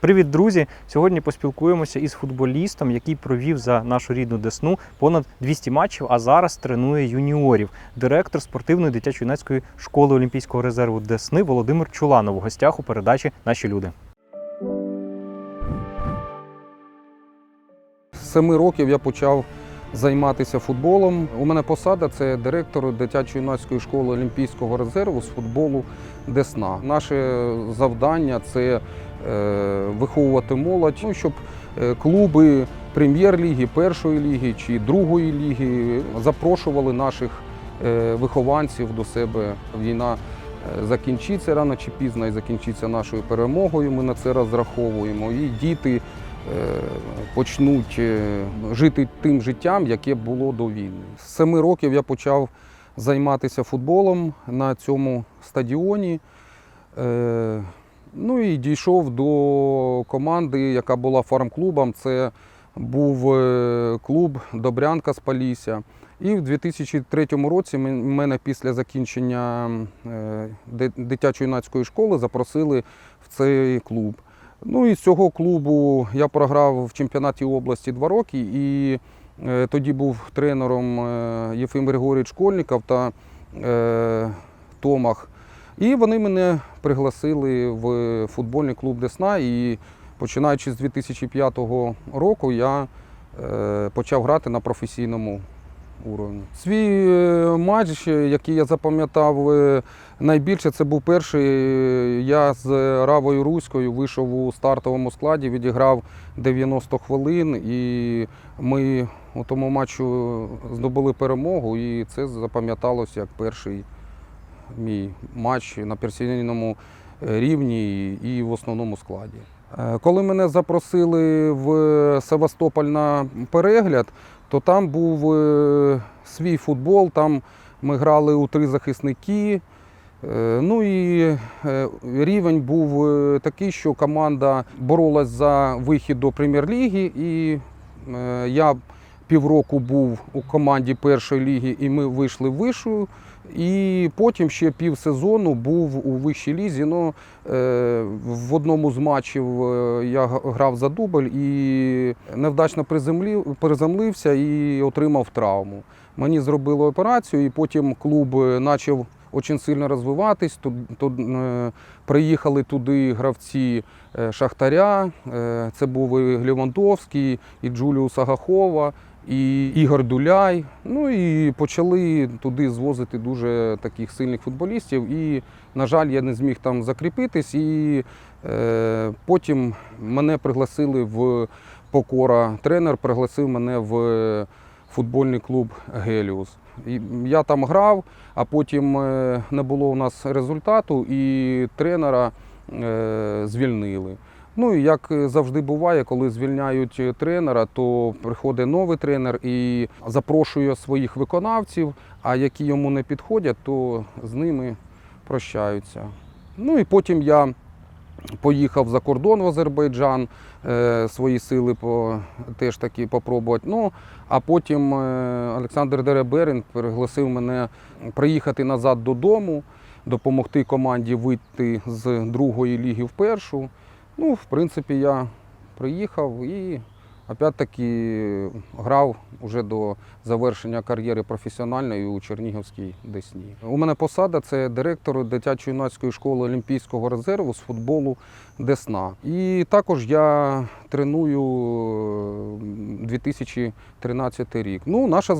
Привіт, друзі! Сьогодні поспілкуємося із футболістом, який провів за нашу рідну Десну понад 200 матчів, а зараз тренує юніорів. Директор спортивної дитячо-юнацької школи Олімпійського резерву Десни Володимир Чуланов у гостях у передачі Наші люди. Семи років я почав займатися футболом. У мене посада це директор дитячо-юнацької школи Олімпійського резерву з футболу Десна. Наше завдання це е, виховувати молодь, ну, щоб е, клуби прем'єр-ліги, першої ліги чи другої ліги запрошували наших е, вихованців до себе. Війна закінчиться рано чи пізно і закінчиться нашою перемогою. Ми на це розраховуємо. І діти почнуть е, жити тим життям, яке було до війни. З семи років я почав займатися футболом на цьому стадіоні. Е, Ну і дійшов до команди, яка була фарм-клубом. Це був е, клуб Добрянка з Полісся. І в 2003 році мен- мене після закінчення е, ди- дитячо-юнацької школи запросили в цей клуб. Ну і з цього клубу я програв в чемпіонаті області два роки, і е, тоді був тренером е, Єфим Григорійович Школьников та е, Томах. І вони мене пригласили в футбольний клуб Десна. І починаючи з 2005 року я почав грати на професійному уровні. Свій е, матч, який я запам'ятав е, найбільше, це був перший. Я з Равою Руською вийшов у стартовому складі, відіграв 90 хвилин, і ми у тому матчу здобули перемогу, і це запам'яталося як перший мій матч на професійному е, рівні і в основному складі. Е, Коли мене запросили в Севастополь на перегляд, то там був е, свій футбол, там ми грали у три захисники. Е, Ну і рівень був такий, що команда боролась за вихід до прем'єр-ліги, і я півроку був у команді першої ліги, і ми вийшли в. І потім ще півсезону був у вищій лізі. Ну, е, в одному з матчів е, я грав за дубль і невдачно приземлився і отримав травму. Мені зробили операцію, і потім клуб е, почав дуже сильно розвиватись. Тут, тут, е, приїхали туди гравці е, Шахтаря. Е, це був і Глівандовський, і Джуліус Агахова і Ігор Дуляй. Ну і почали туди звозити дуже таких сильних футболістів. І, на жаль, я не зміг там закріпитись. І е, потім мене пригласили в Покора. Тренер пригласив мене в футбольний клуб Геліус. І я там грав, а потім е, не було у нас результату, і тренера е, звільнили. Ну і як завжди буває, коли звільняють тренера, то приходить новий тренер і запрошує своїх виконавців, а які йому не підходять, то з ними прощаються. Ну і потім я поїхав за кордон в Азербайджан, е, свої сили по, теж таки попробувати. Ну, а потім е, Олександр Дереберин пригласив мене приїхати назад додому, допомогти команді вийти з другої ліги в першу. Ну, в принципі, я приїхав і опять-таки грав уже до завершення кар'єри професіональної у Чернігівській Десні. У мене посада це директор дитячо-юнацької школи Олімпійського резерву з футболу Десна. І також я треную е, 2013 рік. Ну, наше,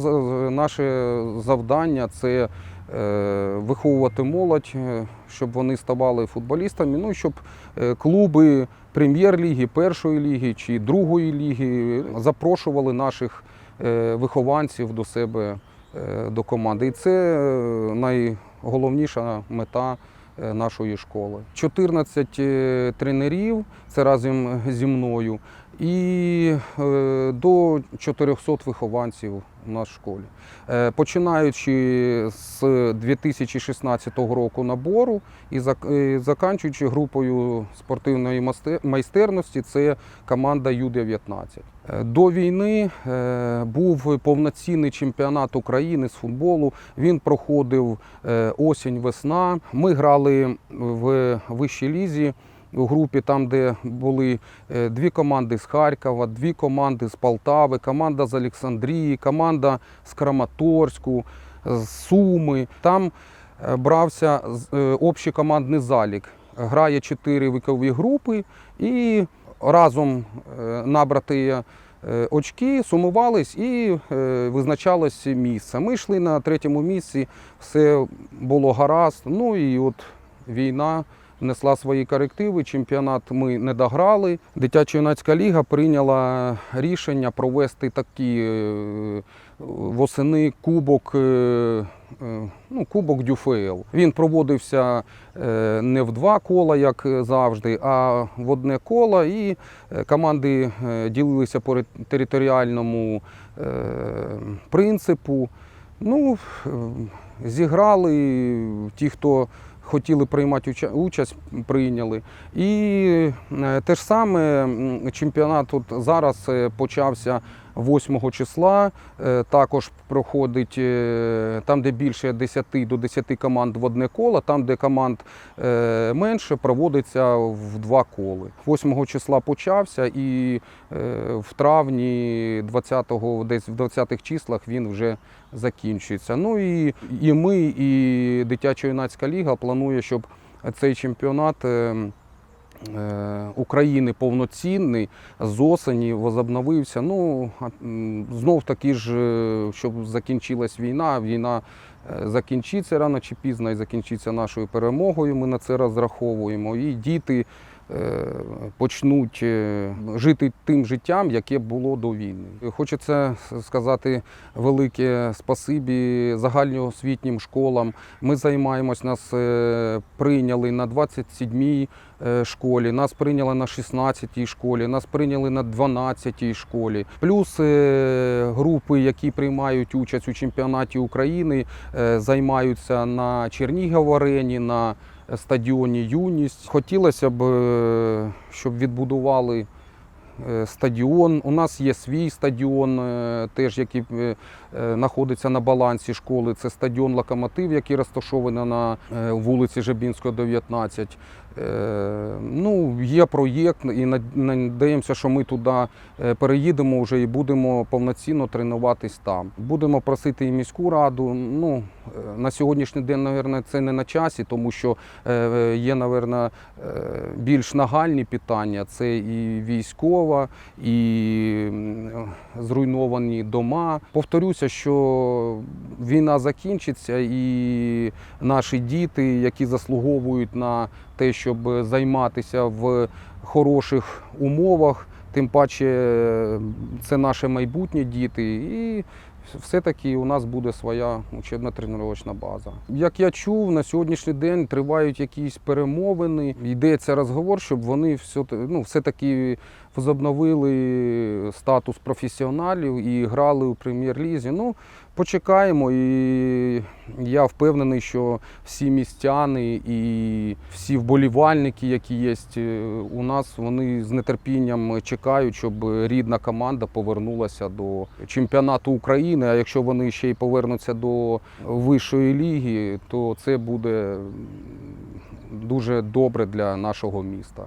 наше завдання це е, виховувати молодь, е, щоб вони ставали футболістами, ну щоб е, клуби прем'єр-ліги, першої ліги чи другої ліги запрошували наших е, вихованців до себе е, до команди. І це е, найголовніша мета нашої школи. 14 е, тренерів, це разом зі мною, і е, до 400 вихованців у нас в школі. Е, Починаючи з 2016 року набору і зак- заканчуючи групою спортивної майстерності, це команда Ю-19. Е, До війни був повноцінний чемпіонат України з футболу. Він проходив осінь-весна. Ми грали в вищій лізі у групі, там, де були е, дві команди з Харкова, дві команди з Полтави, команда з Олександрії, команда з Краматорську, з Суми. Там е, брався е, общий командний залік. Грає чотири вікові групи і разом набраті е, очки сумувались і визначалось місце. Ми йшли на третьому місці, все було гаразд. Ну і от війна внесла свої корективи. Чемпіонат ми не дограли. Дитяча юнацька ліга прийняла рішення провести такі е, восени кубок. е, е, Ну, Кубок Дюфейл. Він проводився не в два кола, як завжди, а в одне коло. І команди ділилися по територіальному принципу. Ну, зіграли ті, хто хотіли приймати участь, прийняли. І е, те ж саме чемпіонат тут зараз е, почався 8 числа. Е, Також проходить е, там, де більше 10 до 10 команд в одне коло, там, де команд е, менше, проводиться в два коли. 8 числа почався і в травні 20-го, десь в 20-х числах він вже закінчується. Ну і, і ми, і дитяча юнацька ліга планує, щоб цей чемпіонат. Е, України повноцінний з осені возобновився. Ну знов таки ж, е, щоб закінчилась війна. Війна е, закінчиться рано чи пізно і закінчиться нашою перемогою. Ми на це розраховуємо. І діти почнуть е, жити тим життям, яке було до війни. Хочеться сказати велике спасибі загальноосвітнім школам. Ми займаємось, нас е, прийняли на 27-й е, школі, нас прийняли на 16-й школі, нас прийняли на 12-й школі. Плюс е, групи, які приймають участь у чемпіонаті України, е, займаються на Чернігів арені, на стадіоні Юність. Хотілося б, е, щоб відбудували стадіон. У нас є свій стадіон, е, теж який е, е, знаходиться на балансі школи. Це стадіон Локомотив, який розташований на е, вулиці Жабінського, 19. Е, Ну, є проєкт, і над- надіємося, що ми туди е, переїдемо вже і будемо повноцінно тренуватись там. Будемо просити і міську раду. Ну, е, на сьогоднішній день, мабуть, це не на часі, тому що е, є, мабуть, більш нагальні питання. Це і військова, і зруйновані дома. Повторюся, що війна закінчиться, і наші діти, які заслуговують на те, щоб займатися в хороших умовах, тим паче це наше майбутнє діти. І все-таки у нас буде своя учебно-тренувальна база. Як я чув, на сьогоднішній день тривають якісь перемовини. Йдеться розговор, щоб вони все, ну, все-таки возобновили статус професіоналів і грали у прем'єр-лізі. Ну, почекаємо, і я впевнений, що всі містяни і всі вболівальники, які є е, у нас, вони з нетерпінням чекають, щоб рідна команда повернулася до чемпіонату України. А якщо вони ще й повернуться до вищої ліги, то це буде дуже добре для нашого міста.